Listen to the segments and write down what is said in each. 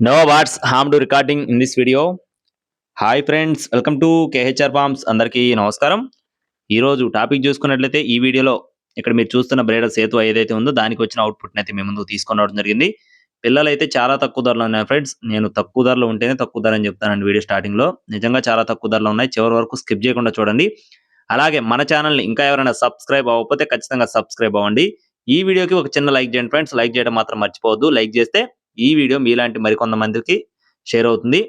No what's harm to recording in this video hi friends welcome to KHR farms అందరికీ నమస్కారం. ఈరోజు topic చూసుకున్నట్లయితే ఈ వీడియోలో ఇక్కడ మీరు చూస్తున్న బ్రేడర్ సేతు ఏదైతే ఉందో దానికి వచ్చిన అవుట్పుట్ని అయితే మేము ముందు తీసుకొని రావడం జరిగింది. పిల్లలు అయితే చాలా తక్కువ ధరలో ఉన్నాయి ఫ్రెండ్స్ నేను తక్కువ ధరలో ఉంటేనే తక్కువ ధర అని చెప్తానండి వీడియో స్టార్టింగ్లో. నిజంగా చాలా తక్కువ ధరలో ఉన్నాయి. చివరి వరకు స్కిప్ చేయకుండా చూడండి. అలాగే మన ఛానల్ని ఇంకా ఎవరైనా సబ్స్క్రైబ్ అవ్వకపోతే ఖచ్చితంగా సబ్స్క్రైబ్ అవ్వండి. ఈ వీడియోకి ఒక చిన్న లైక్ చేయండి ఫ్రెండ్స్ లైక్ చేయడం మాత్రం మర్చిపోవద్దు. లైక్ చేస్తే ఈ వీడియో మీలాంటి మరికొంతమందికి షేర్ అవుతుంది.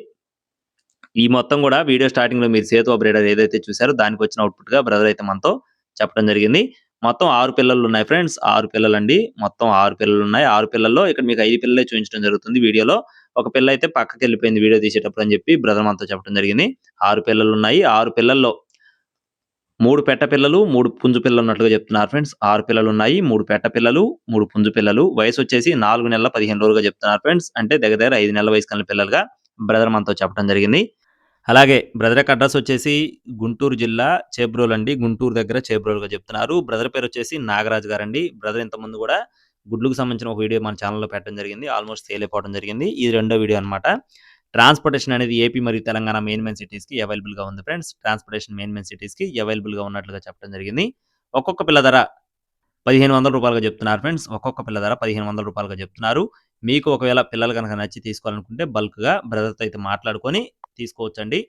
ఈ మొత్తం కూడా వీడియో స్టార్టింగ్లో మీరు సేతు బ్రేడర్ ఏదైతే చూసారో దానికి వచ్చిన అవుట్పుట్గా బ్రదర్ అయితే మనతో చెప్పడం జరిగింది. మొత్తం ఆరు పిల్లలు ఉన్నాయి ఫ్రెండ్స్ ఆరు పిల్లలు అండి మొత్తం ఆరు పిల్లలు ఉన్నాయి. ఆరు పిల్లల్లో ఇక్కడ మీకు ఐదు పిల్లలే చూపించడం జరుగుతుంది వీడియోలో. ఒక పిల్ల అయితే పక్కకి వెళ్ళిపోయింది వీడియో తీసేటప్పుడు అని చెప్పి బ్రదర్ మనతో చెప్పడం జరిగింది. ఆరు పిల్లలు ఉన్నాయి. ఆరు పిల్లల్లో మూడు పెట్ట పిల్లలు మూడు పుంజు పిల్లలు ఉన్నట్లుగా చెప్తున్నారు ఫ్రెండ్స్. ఆరు పిల్లలు ఉన్నాయి మూడు పెట్ట పిల్లలు మూడు పుంజు పిల్లలు. వయసు వచ్చేసి నాలుగు నెలల పదిహేను రోజులుగా చెప్తున్నారు ఫ్రెండ్స్. అంటే దగ్గర దగ్గర ఐదు నెలల వయసు కలిగిన పిల్లలుగా బ్రదర్ మనతో చెప్పడం జరిగింది. అలాగే బ్రదర్ యొక్క అడ్రస్ వచ్చేసి గుంటూరు జిల్లా చేబ్రోల్ అండి. గుంటూరు దగ్గర చేబ్రోల్గా చెప్తున్నారు. బ్రదర్ పేరు వచ్చేసి నాగరాజు గారు అండి బ్రదర్ ఇంతకుముందు కూడా గుడ్లకు సంబంధించిన ఒక వీడియో మన ఛానల్లో పెట్టడం జరిగింది. ఆల్మోస్ట్ సేల్ అయిపోవడం జరిగింది. ఇది రెండో వీడియో అనమాట ట్రాన్స్పోర్టేషన్ అనేది ఏపీ మరియు తెలంగాణ మెయిన్ మెయిన్ సిటీస్కి అవైలబుల్గా ఉంది ఫ్రెండ్స్. ట్రాన్స్పోర్టేషన్ మెయిన్ మెయిన్ సిటీస్కి అవైలబుల్గా ఉన్నట్లుగా చెప్పడం జరిగింది. ఒక్కొక్క పిల్ల ధర పదిహేను వందల రూపాయలుగా చెప్తున్నారు ఫ్రెండ్స్. ఒక్కొక్క పిల్ల ధర పదిహేను వందల రూపాయలుగా చెప్తున్నారు. మీకు ఒకవేళ పిల్లలు కనుక నచ్చి తీసుకోవాలనుకుంటే బల్క్గా బ్రదర్తో అయితే మాట్లాడుకొని తీసుకోవచ్చండి.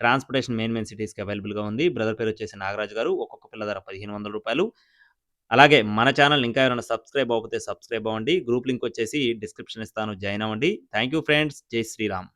ట్రాన్స్పోర్టేషన్ మెయిన్ మెయిన్ సిటీస్కి అవైలబుల్గా ఉంది. బ్రదర్ పేరు వచ్చేసి నాగరాజు గారు. ఒక్కొక్క పిల్ల ధర పదిహేను వందల రూపాయలు. అలాగే మన ఛానల్ ఇంకా ఎవరైనా సబ్స్క్రైబ్ అవ్వకపోతే సబ్స్క్రైబ్ అవ్వండి. గ్రూప్ లింక్ వచ్చేసి డిస్క్రిప్షన్ ఇస్తాను. జాయిన్ అవ్వండి. Thank you friends. Jai Shriram.